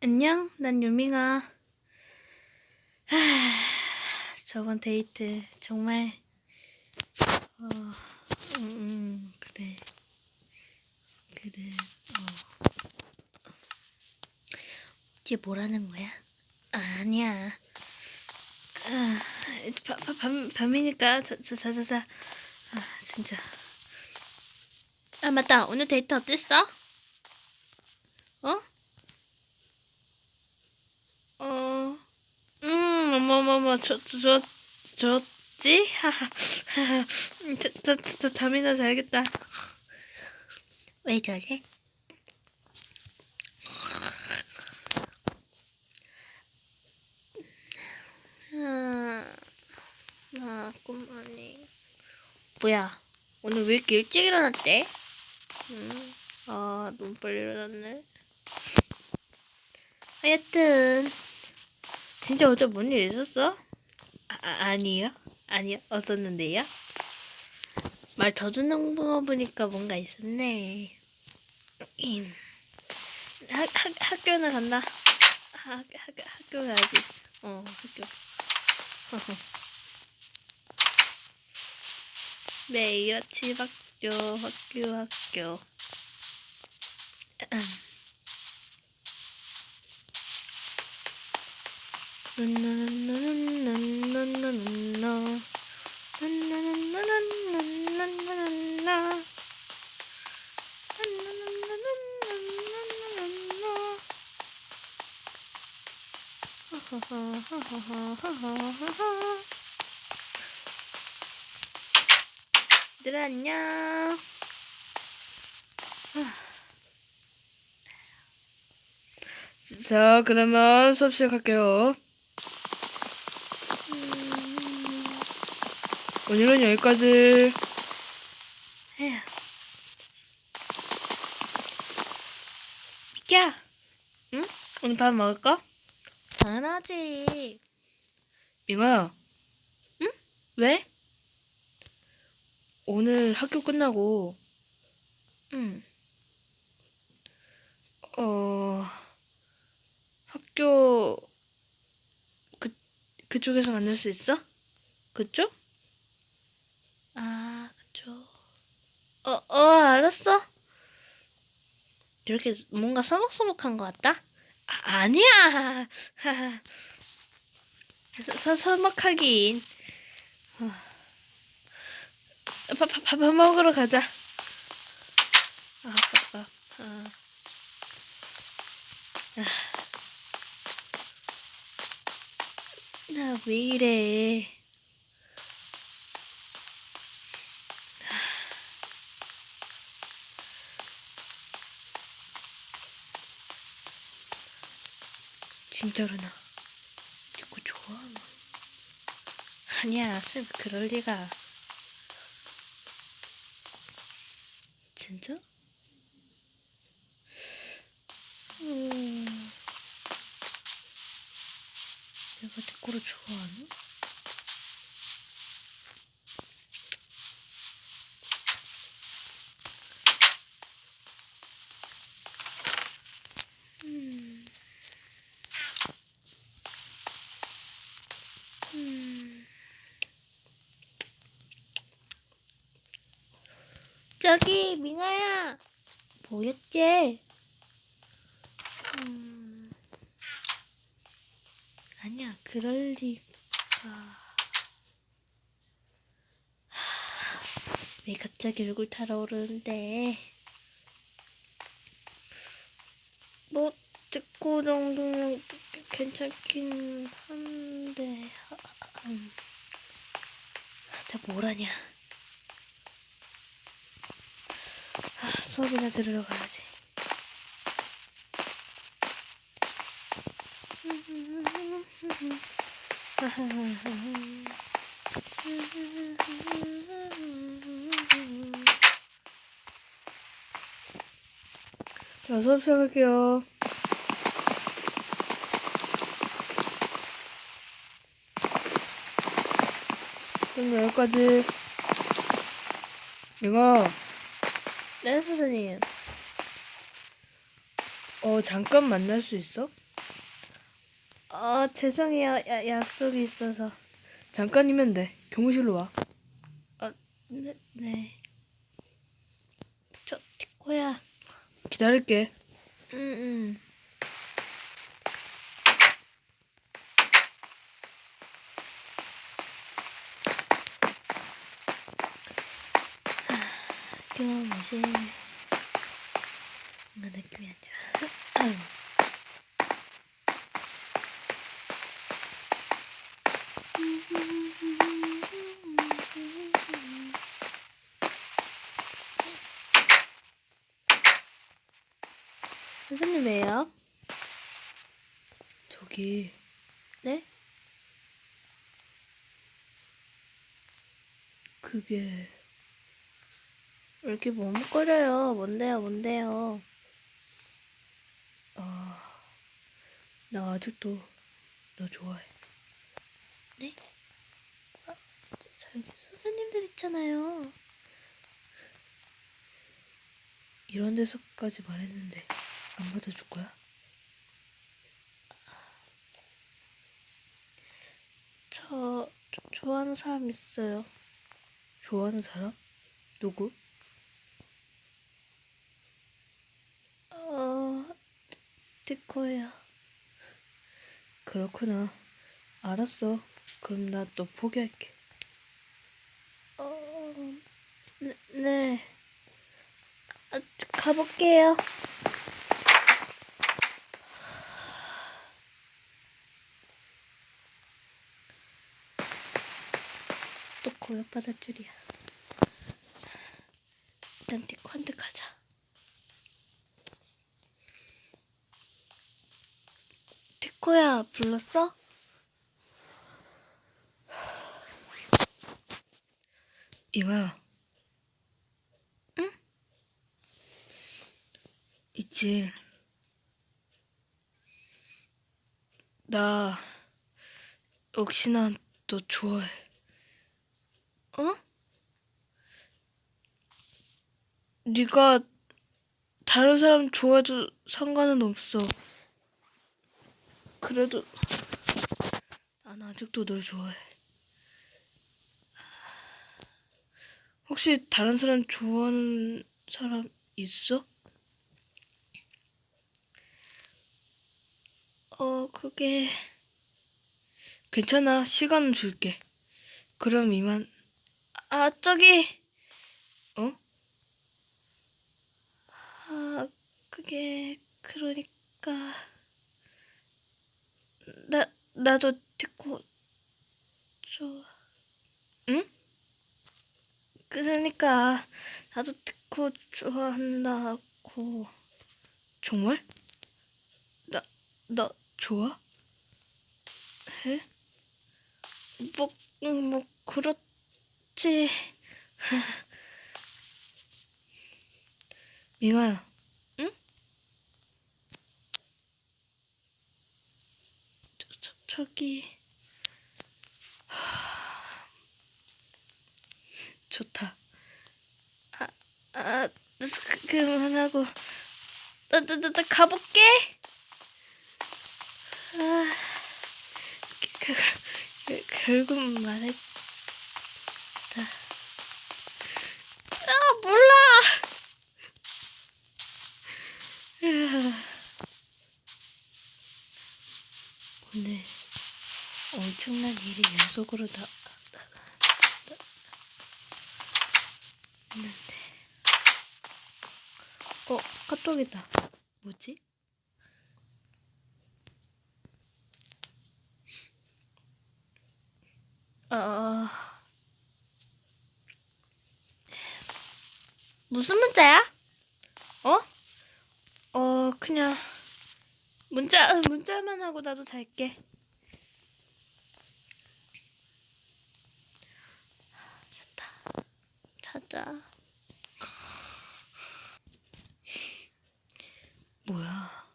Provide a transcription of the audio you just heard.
안녕, 난 유밍아. 하, 저번 데이트 정말 어, 음, 음, 그래, 그래, 어. 이게 뭐라는 거야? 아, 아니야. 아, 바, 바, 밤, 밤이니까 자, 자, 자, 자, 자. 아, 진짜. 아, 맞다. 오늘 데이트 어땠어? 어? 어, 음, 뭐, 저, 저, 저, 졌지? 하하, 하하, 음, 저, 저, 잠이나 자야겠다. 왜 저래? 아, 나 꿈만이. 뭐야, 오늘 왜 이렇게 일찍 일어났대? 음, 아, 너무 빨리 일어났네. 하여튼 진짜 어제 뭔 일 있었어? 아, 아, 아니요? 아니요? 없었는데요? 말 더듬는 거 보니까 뭔가 있었네. 임. 학, 학, 학교는 간다. 학, 학, 학교 가야지. 어 학교. 매일 아침 학교 학교 학교 얘들아 안녕 자 그러면 수업 시작할게요 오늘은 여기까지. 에휴. 미끼야. 응? 오늘 밥 먹을까? 당연하지. 밍아야. 응? 왜? 오늘 학교 끝나고, 응. 어, 학교, 그, 그쪽에서 만날 수 있어? 그쪽? 아, 그쵸. 어, 어, 알았어. 이렇게 뭔가 서먹서먹한 것 같다? 아, 아니야. 서, 서, 서먹하긴. 어. 밥, 밥, 밥 먹으러 가자. 아, 밥, 밥. 아. 아. 나왜 이래. 진짜로 나 듣고 좋아? 아니야, 쌤 그럴 리가. 진짜? 음, 내가 데코를 좋아하나? 음. 음. 저기 민아야 뭐였지? 음. 아니야 그럴 리가 하, 왜 갑자기 얼굴 달아오르는데 뭐 듣고 정도는 괜찮긴 한데 아, 아, 음. 나 뭐라냐 아, 수업이나 들으러 가야지 자 수업 시작할게요 그럼 여기까지. 이거. 네, 선생님. 어, 잠깐 만날 수 있어? 어, 죄송해요. 야, 약속이 있어서. 잠깐이면 돼. 교무실로 와. 네, 네. 저, 티코야. 기다릴게. 응, 응. 하, 교무실. 뭔가 느낌이 안 좋아. 아유. 선생님 왜요? 저기 네? 그게 왜 이렇게 머뭇거려요? 뭔데요, 뭔데요? 아, 나 아직도 너 좋아해. 네? 아, 저, 저 여기 선생님들 있잖아요. 이런 데서까지 말했는데 안 받아줄 거야? 저, 저 좋아하는 사람 있어요. 좋아하는 사람? 누구? 어, 티코예요. 그렇구나. 알았어. 그럼 나너 포기할게. 어, 네, 네. 아, 가볼게요. 또 고역받을 줄이야. 일단 티코한테 가자. 티코야, 불렀어? 잉아. 응? 있지. 나 역시나 너 좋아해. 어? 네가 다른 사람 좋아해도 상관은 없어. 그래도 난 아직도 널 좋아해. 혹시 다른 사람 좋아하는 사람 있어? 어, 그게... 괜찮아. 시간은 줄게. 그럼 이만. 아, 저기... 어? 아, 그게... 그러니까... 나, 나도 듣고... 좋아... 응? 그러니까... 나도 듣고 좋아한다고... 정말? 나, 나 좋아? 해? 뭐, 음, 뭐, 그렇 지... 밍아야. 저, 저, 저기... 좋다. 아, 그, 그만하고... 나, 나, 나, 나 가볼게! 아... 그, 그, 결국 말했. 아, 몰라! 오늘 엄청난 일이 연속으로 나, 나, 나, 있는데. 어, 카톡이다. 뭐지? 어... 무슨 문자야? 어? 어, 그냥 문자, 문자만 하고 나도 잘게. 하다. 뭐야?